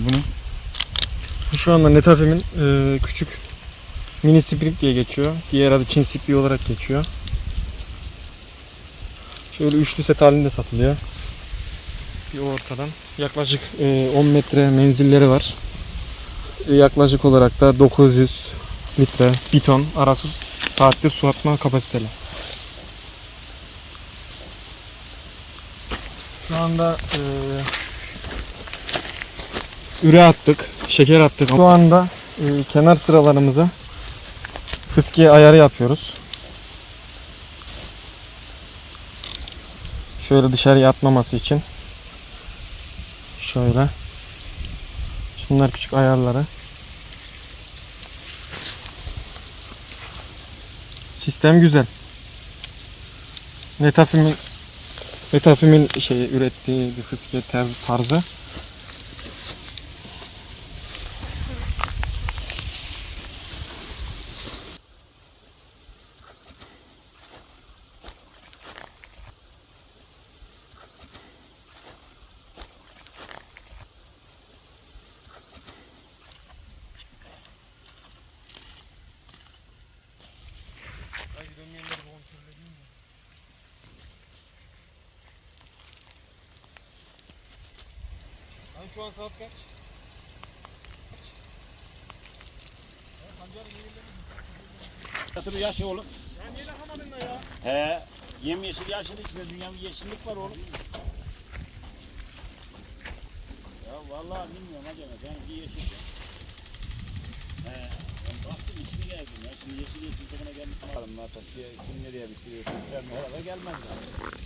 bunu? Bu şu anda Netafim'in e, küçük mini spring diye geçiyor. Diğer adı Çin Spring olarak geçiyor. Şöyle üçlü set halinde satılıyor. Bir ortadan. Yaklaşık e, 10 metre menzilleri var. E, yaklaşık olarak da 900 litre bir ton arası saatte su atma kapasiteli. Şu anda e, üre attık, şeker attık. Şu anda e, kenar sıralarımıza fıskiye ayarı yapıyoruz. Şöyle dışarıya atmaması için. Şöyle. Şunlar küçük ayarları. Sistem güzel. Netafim'in Netafim'in şey ürettiği bir fıskiye tarzı, tarzı. Şu an saat kaç? Yatırı yaş oğlum. Ya niye lakamadın da ya? He. Yem yeşil yaşın içinde dünyanın bir yeşillik var oğlum. Ya vallahi bilmiyorum gene. Ben bir yeşil. He. Ben baktım içine geldim ya. Şimdi yeşil yeşil takına gelmiş. Bakalım zaten. Kim nereye bitiriyor? Kimler herhalde gelmez zaten.